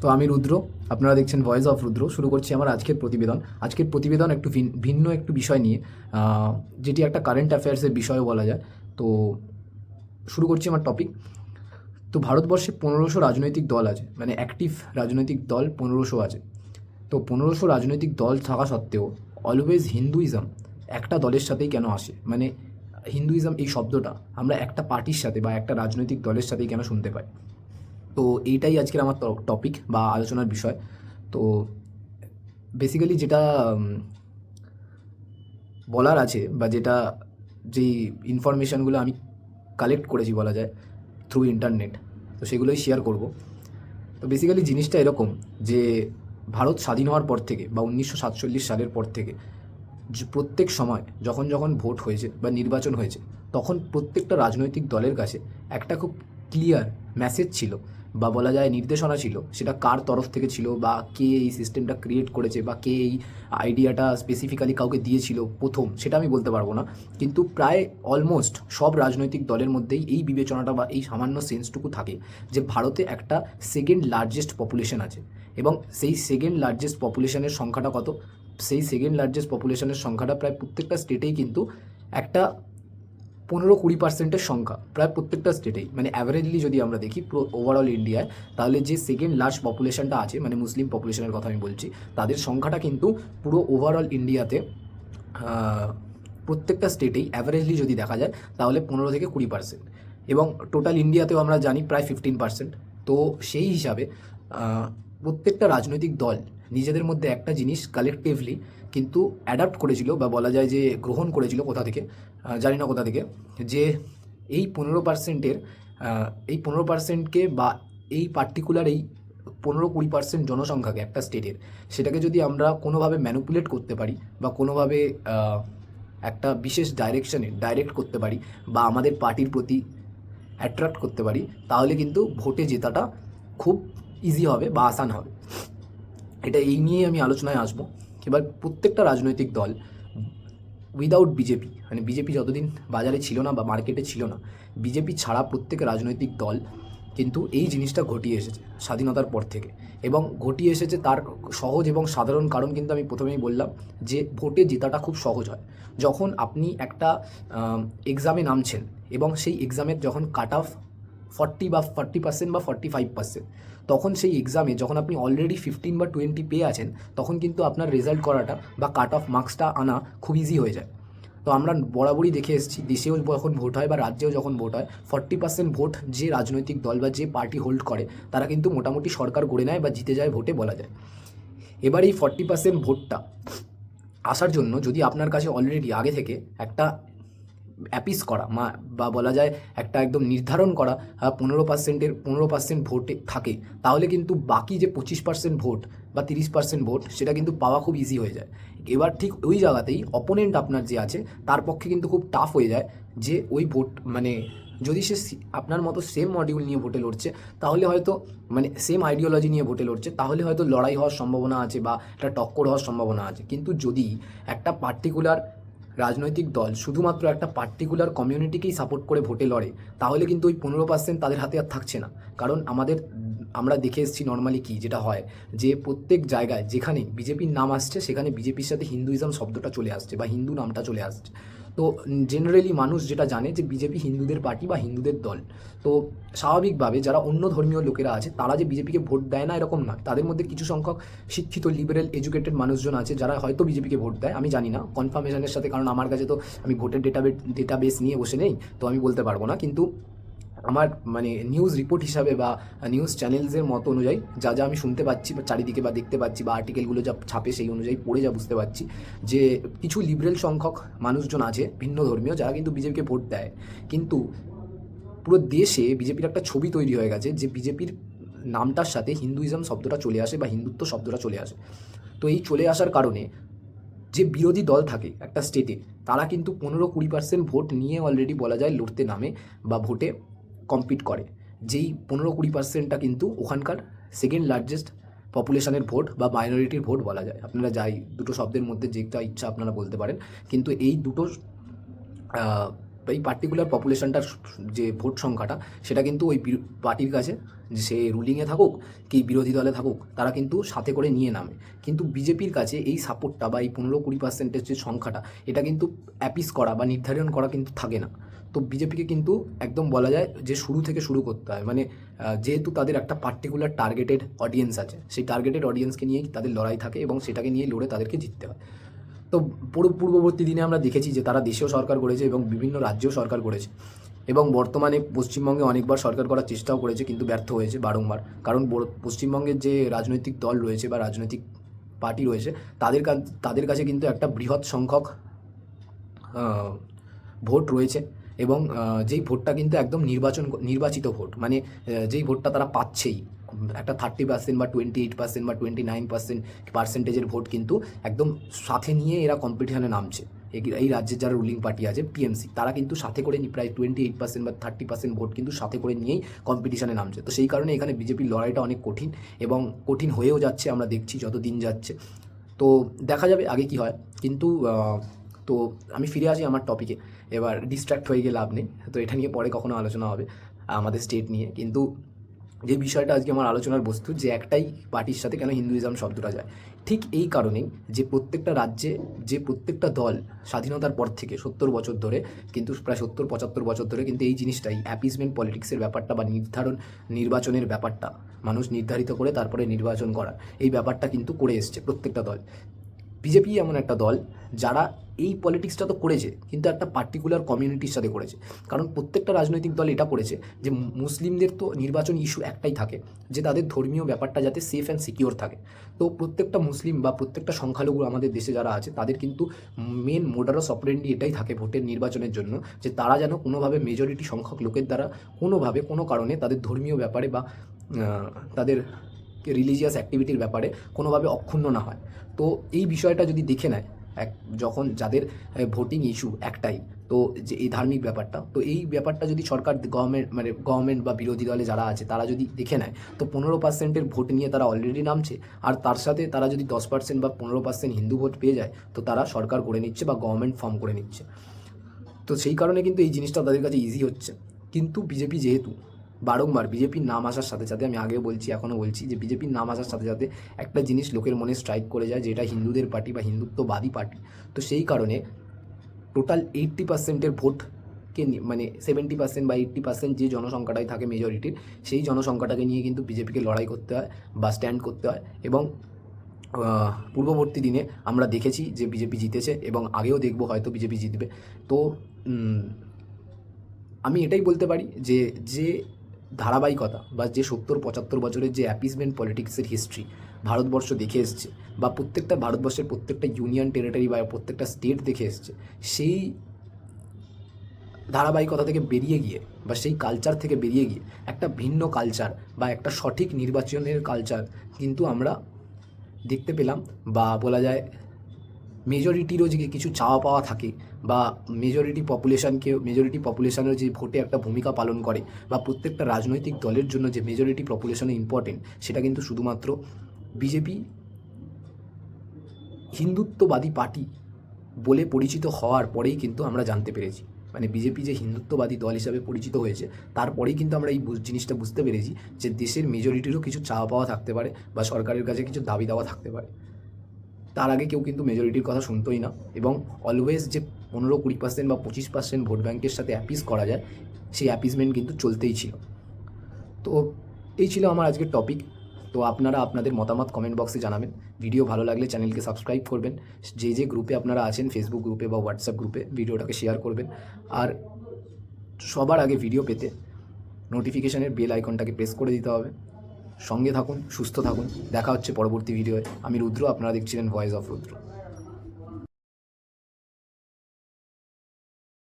তো আমি রুদ্র, আপনারা দেখছেন ভয়েস অফ রুদ্র। শুরু করছি আমার আজকের প্রতিবেদন। আজকের প্রতিবেদন একটু ভিন- ভিন্ন একটু বিষয় নিয়ে যেটি একটা কারেন্ট অ্যাফেয়ার্সের বিষয় বলা যায়। তো শুরু করছি আমার টপিক তো ভারতবর্ষে পনেরোশো রাজনৈতিক দল আছে মানে অ্যাক্টিভ রাজনৈতিক দল পনেরোশো আছে। তো পনেরোশো রাজনৈতিক দল থাকা সত্ত্বেও অলওয়েজ হিন্দুইজম একটা দলের সাথেই কেন আসে? মানে হিন্দুইজম এই শব্দটা আমরা একটা পার্টির সাথে বা একটা রাজনৈতিক দলের সাথেই কেন শুনতে পাই? তো এইটাই আজকের আমার টপিক বা আলোচনার বিষয়। তো বেসিক্যালি যেটা বলার আছে বা যেটা যেই ইনফরমেশানগুলো আমি কালেক্ট করেছি বলা যায় থ্রু ইন্টারনেট তো সেগুলোই শেয়ার করব। তো বেসিক্যালি জিনিসটা এরকম যে ভারত স্বাধীন হওয়ার পর থেকে বা উনিশশো সাতচল্লিশ সালের পর থেকে প্রত্যেক সময় যখন যখন ভোট হয়েছে বা নির্বাচন হয়েছে, তখন প্রত্যেকটা রাজনৈতিক দলের কাছে একটা খুব ক্লিয়ার মেসেজ ছিল বা বলা যায় নির্দেশনা ছিল, সেটা কার তরফ থেকে ছিল বা কে এই সিস্টেমটা ক্রিয়েট করেছে বা কে এই আইডিয়াটা স্পেসিফিক্যালি কাউকে দিয়েছিল প্রথম, সেটা আমি বলতে পারব না। কিন্তু প্রায় অলমোস্ট সব রাজনৈতিক দলের মধ্যেই এই বিবেচনাটা বা এই সামান্য সেন্সটুকু থাকে যে ভারতে একটা সেকেন্ড লার্জেস্ট পপুলেশন আছে এবং সেই সেকেন্ড লার্জেস্ট পপুলেশনের সংখ্যাটা কত? সেই সেকেন্ড লার্জেস্ট পপুলেশনের সংখ্যাটা প্রায় প্রত্যেকটা স্টেটেই কিন্তু একটা পনেরো কুড়ি পার্সেন্টের সংখ্যা প্রায় প্রত্যেকটা স্টেটেই মানে অ্যাভারেজলি যদি আমরা দেখি পুরো ওভারঅল ইন্ডিয়ায় তাহলে যে সেকেন্ড লার্জ পপুলেশনটা আছে মানে মুসলিম পপুলেশনের কথা আমি বলছি, তাদের সংখ্যাটা কিন্তু পুরো ওভারঅল ইন্ডিয়াতে প্রত্যেকটা স্টেটেই অ্যাভারেজলি যদি দেখা যায়, তাহলে পনেরো থেকে কুড়ি পার্সেন্ট এবং টোটাল ইন্ডিয়াতেও আমরা জানি প্রায় ফিফটিন পার্সেন্ট তো সেই হিসাবে প্রত্যেকটা রাজনৈতিক দল নিজেদের মধ্যে একটা জিনিস কালেকটিভলি কিন্তু অ্যাডাপ্ট করেছিল বা বলা যায় যে গ্রহণ করেছিল কোথা থেকে জানি না কোথা থেকে, যে এই পনেরো পার্সেন্টের এই পনেরো পার্সেন্টকে বা এই পার্টিকুলার এই পনেরো কুড়ি পার্সেন্ট জনসংখ্যাকে একটা স্টেটের সেটাকে যদি আমরা কোনোভাবে ম্যানুপুলেট করতে পারি বা কোনোভাবে একটা বিশেষ ডাইরেকশনে ডাইরেক্ট করতে পারি বা আমাদের পার্টির প্রতি অ্যাট্রাক্ট করতে পারি, তাহলে কিন্তু ভোটে জেতাটা খুব ইজি হবে বা আসান হবে। এটা এই নিয়ে আমি আলোচনায় আসব। এবার প্রত্যেকটা রাজনৈতিক দল উইদাউট বিজেপি মানে বিজেপি যতদিন বাজারে ছিল না বা মার্কেটে ছিল না বিজেপি ছাড়া প্রত্যেক রাজনৈতিক দল কিন্তু এই জিনিসটা ঘটিয়ে এসেছে স্বাধীনতার পর থেকে। এবং ঘটিয়ে এসেছে তার সহজ এবং সাধারণ কারণ কিন্তু আমি প্রথমেই বললাম যে ভোটে জেতাটা খুব সহজ হয়। যখন আপনি একটা এক্সামে নামছেন এবং সেই এক্সামের যখন কাট অফ ফর্টি বা ফর্টি পার্সেন্ট বা ফর্টি ফাইভ পার্সেন্ট তখন সেই এক্সামে যখন আপনি অলরেডি ফিফটিন বা টোয়েন্টি পেয়ে আছেন, তখন কিন্তু আপনার রেজাল্ট করাটা বা কাট অফ মার্কসটা আনা খুব ইজি হয়ে যায়। তো আমরা বরাবরই দেখে এসেছি, দেশেও যখন ভোট হয় বা রাজ্যেও যখন ভোট হয় ফর্টি পার্সেন্ট ভোট যে রাজনৈতিক দল বা যে পার্টি হোল্ড করে, তারা কিন্তু মোটামুটি সরকার গড়ে নেয় বা জিতে যায় ভোটে বলা যায়। এবার এই ফর্টি পার্সেন্ট ভোটটা আসার জন্য যদি আপনার কাছে অলরেডি আগে থেকে একটা অ্যাপিস করা, মা, বা বলা যায় একটা একদম নির্ধারণ করা পনেরো পার্সেন্টের পনেরো পার্সেন্ট ভোটে থাকে, তাহলে কিন্তু বাকি যে পঁচিশ পার্সেন্ট ভোট বা তিরিশ পার্সেন্ট ভোট সেটা কিন্তু পাওয়া খুব ইজি হয়ে যায়। এবার ঠিক ওই জায়গাতেই অপোনেন্ট আপনার যে আছে, তার পক্ষে কিন্তু খুব টাফ হয়ে যায় যে ওই ভোট মানে যদি সে আপনার মতো সেম মডিউল নিয়ে ভোটে লড়ছে, তাহলে হয়তো মানে সেম আইডিওলজি নিয়ে ভোটে লড়ছে, তাহলে হয়তো লড়াই হওয়ার সম্ভাবনা আছে বা একটা টক্কর হওয়ার সম্ভাবনা আছে। কিন্তু যদি একটা পার্টিকুলার রাজনৈতিক দল শুধুমাত্র একটা পার্টিকুলার কমিউনিটিকেই সাপোর্ট করে ভোটে লড়ে, তাহলে কিন্তু ওই পনেরো পার্সেন্ট তাদের হাতে আর থাকছে না। কারণ আমাদের, আমরা দেখে এসেছি নর্মালি কি যেটা হয়, যে প্রত্যেক জায়গায় যেখানে বিজেপির নাম আসছে, সেখানে বিজেপির সাথে হিন্দুইজম শব্দটা চলে আসছে বা হিন্দু নামটা চলে আসছে। তো জেনারেলি মানুষ যেটা জানে যে বিজেপি হিন্দুদের পার্টি বা হিন্দুদের দল। তো স্বাভাবিকভাবে যারা অন্য ধর্মীয় লোকেরা আছে, তারা যে বিজেপিকে ভোট দেয় না এরকম না। তাদের মধ্যে কিছু সংখ্যক শিক্ষিত লিবারেল এডুকেটেড মানুষজন আছে যারা হয়তো বিজেপিকে ভোট দেয়, আমি জানি না। কনফার্মেশনের সাথে, কারণ আমার কাছে তো আমি ভোটের ডেটাবেস ডেটাবেস নিয়ে বসে নেই, তো আমি বলতে পারব না। কিন্তু আমার মানে নিউজ রিপোর্ট হিসাবে বা নিউজ চ্যানেলসের মতো অনুযায়ী যা যা আমি শুনতে পাচ্ছি বা চারিদিকে বা দেখতে পাচ্ছি বা আর্টিকেলগুলো যা ছাপে সেই অনুযায়ী পড়ে যা বুঝতে পারছি যে কিছু লিবারেল সংখ্যক মানুষজন আছে, ভিন্ন ধর্মীয়, যারা কিন্তু বিজেপিকে ভোট দেয়। কিন্তু পুরো দেশে বিজেপির একটা ছবি তৈরি হয়ে গেছে যে বিজেপির নামটার সাথে হিন্দুইজম শব্দটা চলে আসে বা হিন্দুত্ব শব্দটা চলে আসে। তো এই চলে আসার কারণে যে বিরোধী দল থাকে একটা স্টেটে তারা কিন্তু পনেরো কুড়ি পার্সেন্ট ভোট নিয়ে অলরেডি বলা যায় লড়তে নামে বা ভোটে কম্পিট করে। যেই পনেরো কুড়ি পার্সেন্টটা কিন্তু ওখানকার সেকেন্ড লার্জেস্ট পপুলেশনের ভোট বা মাইনরিটির ভোট বলা যায়। আপনারা যাই, দুটো শব্দের মধ্যে যেটা ইচ্ছা আপনারা বলতে পারেন। কিন্তু এই দুটো এই পার্টিকুলার পপুলেশনটার যে ভোট সংখ্যাটা, সেটা কিন্তু ওই পার্টির কাছে সে রুলিংয়ে থাকুক কি বিরোধী দলে থাকুক, তারা কিন্তু সাথে করে নিয়ে নামে। কিন্তু বিজেপির কাছে এই সাপোর্টটা বা এই পনেরো কুড়ি পার্সেন্টের যে সংখ্যাটা, এটা কিন্তু অ্যাপিস করা বা নির্ধারণ করা কিন্তু থাকে না। তো বিজেপিকে কিন্তু একদম বলা যায় যে শুরু থেকে শুরু করতে হয়। মানে যেহেতু তাদের একটা পার্টিকুলার টার্গেটেড অডিয়েন্স আছে, সেই টার্গেটেড অডিয়েন্সকে নিয়েই তাদের লড়াই থাকে এবং সেটাকে নিয়ে লড়ে তাদেরকে জিততে হয়। তো পুরো পূর্ববর্তী দিনে আমরা দেখেছি যে তারা দেশেও সরকার করেছে এবং বিভিন্ন রাজ্যেও সরকার করেছে এবং বর্তমানে পশ্চিমবঙ্গে অনেকবার সরকার করার চেষ্টাও করেছে কিন্তু ব্যর্থ হয়েছে বারংবার। কারণ পশ্চিমবঙ্গের যে রাজনৈতিক দল রয়েছে বা রাজনৈতিক পার্টি রয়েছে, তাদের তাদের কাছে কিন্তু একটা বৃহৎ সংখ্যক ভোট রয়েছে। এবং যেই ভোটটা কিন্তু একদম নির্বাচন, নির্বাচিত ভোট মানে যেই ভোটটা তারা পাচ্ছেই, একটা থার্টি পার্সেন্ট বা টোয়েন্টি এইট পার্সেন্ট বা টোয়েন্টি নাইন পার্সেন্ট পার্সেন্টেজের ভোট কিন্তু একদম সাথে নিয়ে এরা কম্পিটিশনে নামছে। এই- রাজ্যের যারা রুলিং পার্টি আছে টিএমসি তারা কিন্তু সাথে করে প্রায় টোয়েন্টি এইট পার্সেন্ট বা থার্টি পার্সেন্ট ভোট কিন্তু সাথে করে নিয়েই কম্পিটিশনে নামছে। তো সেই কারণে এখানে বিজেপির লড়াইটা অনেক কঠিন এবং কঠিন হয়েও যাচ্ছে, আমরা দেখছি যত দিন যাচ্ছে। তো দেখা যাবে আগে কি হয়, কিন্তু তো আমি ফিরে আসি আমার টপিকে এবার ডিস্ট্র্যাক্ট হয়ে গিয়ে লাভ নেই। তো এটা নিয়ে পরে কখনো আলোচনা হবে আমাদের স্টেট নিয়ে। কিন্তু যে বিষয়টা আজকে আমার আলোচনার বস্তু, যে একটাই পার্টির সাথে কেন হিন্দুইজম শব্দটা যায়। ঠিক এই কারণেই যে প্রত্যেকটা রাজ্যে, যে প্রত্যেকটা দল স্বাধীনতার পর থেকে সত্তর বছর ধরে, কিন্তু প্রায় সত্তর, পঁচাত্তর বছর ধরে কিন্তু এই জিনিসটাই অ্যাপিসমেন্ট পলিটিক্সের ব্যাপারটা বা নির্ধারণ, নির্বাচনের ব্যাপারটা মানুষ নির্ধারিত করে তারপরে নির্বাচন করা, এই ব্যাপারটা কিন্তু করে এসছে প্রত্যেকটা দল। বিজেপি এমন একটা দল যারা এই পলিটিক্সটা তো করেছে, কিন্তু একটা পার্টিকুলার কমিউনিটির সাথে করেছে। কারণ প্রত্যেকটা রাজনৈতিক দল এটা করেছে যে মুসলিমদের তো নির্বাচন ইস্যু একটাই থাকে, যে তাদের ধর্মীয় ব্যাপারটা যাতে সেফ অ্যান্ড সিকিওর থাকে। তো প্রত্যেকটা মুসলিম বা প্রত্যেকটা সংখ্যালঘু আমাদের দেশে যারা আছে, তাদের কিন্তু মেন মোডারস অপারেন্ডি এটাই থাকে ভোটের নির্বাচনের জন্য, যে তারা যেন কোনোভাবে মেজরিটি সংখ্যক লোকের দ্বারা কোনোভাবে, কোনো কারণে তাদের ধর্মীয় ব্যাপারে বা তাদের রিলিজিয়াস অ্যাক্টিভিটির ব্যাপারে কোনোভাবে অক্ষুণ্ণ না হয়। তো এই বিষয়টা যদি দেখে নেয় এক, যখন যাদের ভোটিং ইস্যু একটাই, তো যে এই ধার্মিক ব্যাপারটা, তো এই ব্যাপারটা যদি সরকার গভর্নমেন্ট মানে গভর্নমেন্ট বা বিরোধী দলে যারা আছে, তারা যদি দেখে নেয়, তো পনেরো পার্সেন্টের ভোট নিয়ে তারা অলরেডি নামছে, আর তার সাথে তারা যদি দশ পার্সেন্ট বা পনেরো পার্সেন্ট হিন্দু ভোট পেয়ে যায়, তো তারা সরকার করে নিচ্ছে বা গভর্নমেন্ট ফর্ম করে নিচ্ছে। তো সেই কারণে কিন্তু এই জিনিসটা তাদের কাছে ইজি হচ্ছে। কিন্তু বিজেপি যেহেতু বারংবার বিজেপির নাম আসার সাথে সাথে, আমি আগেও বলছি এখনও বলছি যে বিজেপির নাম আসার সাথে সাথে একটা জিনিস লোকের মনে স্ট্রাইক করে যায় যে এটা হিন্দুদের পার্টি বা হিন্দুত্ববাদী পার্টি তো সেই কারণে টোটাল এইট্টি পার্সেন্টের ভোটকে নিয়ে মানে সেভেন্টি পার্সেন্ট বা এইট্টি পার্সেন্ট যে জনসংখ্যাটাই থাকে মেজরিটির সেই জনসংখ্যাটাকে নিয়ে কিন্তু বিজেপিকে লড়াই করতে হয় বা স্ট্যান্ড করতে হয়। এবং পূর্ববর্তী দিনে আমরা দেখেছি যে বিজেপি জিতেছে এবং আগেও দেখব হয়তো বিজেপি জিতবে। তো আমি এটাই বলতে পারি যে যে ধারাবাহিকতা বা যে সত্তর, পঁচাত্তর বছরের যে অ্যাপিসমেন্ট পলিটিক্সের হিস্ট্রি ভারতবর্ষ দেখে এসছে বা প্রত্যেকটা ভারতবর্ষের প্রত্যেকটা ইউনিয়ন টেরিটরি বা প্রত্যেকটা স্টেট দেখে এসছে, সেই ধারাবাহিকতা থেকে বেরিয়ে গিয়ে বা সেই কালচার থেকে বেরিয়ে গিয়ে একটা ভিন্ন কালচার বা একটা সঠিক নির্বাচনের কালচার কিন্তু আমরা দেখতে পেলাম বা বলা যায় মেজরিটিরও যে কিছু চাওয়া পাওয়া থাকে বা মেজরিটি পপুলেশনকে মেজরিটি পপুলেশনের যে ভোটে একটা ভূমিকা পালন করে বা প্রত্যেকটা রাজনৈতিক দলের জন্য যে মেজরিটি পপুলেশনে ইম্পর্টেন্ট সেটা কিন্তু শুধুমাত্র বিজেপি হিন্দুত্ববাদী পার্টি বলে পরিচিত হওয়ার পরেই কিন্তু আমরা জানতে পেরেছি। মানে বিজেপি যে হিন্দুত্ববাদী দল হিসাবে পরিচিত হয়েছে, তারপরেই কিন্তু আমরা এই জিনিসটা বুঝতে পেরেছি যে দেশের মেজরিটিরও কিছু চাওয়া পাওয়া থাকতে পারে বা সরকারের কাছে কিছু দাবি দাওয়া থাকতে পারে। তার আগে কেউ কিন্তু মেজরিটির কথা শুনতোই না এবং অলওয়েজ যে পনেরো কুড়ি পার্সেন্ট বা পঁচিশ পার্সেন্ট ভোট ব্যাঙ্কের সাথে অ্যাপিস করা যায়, সেই অ্যাপিসমেন্ট কিন্তু চলতেই ছিল। তো এই ছিল আমার আজকের টপিক তো আপনারা আপনাদের মতামত কমেন্ট বক্সে জানাবেন। ভিডিও ভালো লাগলে চ্যানেলকে সাবস্ক্রাইব করবেন। যে যে গ্রুপে আপনারা আছেন ফেসবুক গ্রুপে বা হোয়াটসঅ্যাপ গ্রুপে ভিডিওটাকে শেয়ার করবেন। আর সবার আগে ভিডিও পেতে নোটিফিকেশানের বেল আইকনটাকে প্রেস করে দিতে হবে। সঙ্গে থাকুন, সুস্থ থাকুন। দেখা হচ্ছে পরবর্তী ভিডিওয়। আমি রুদ্র, আপনারা দেখছিলেন ভয়েস অফ রুদ্র।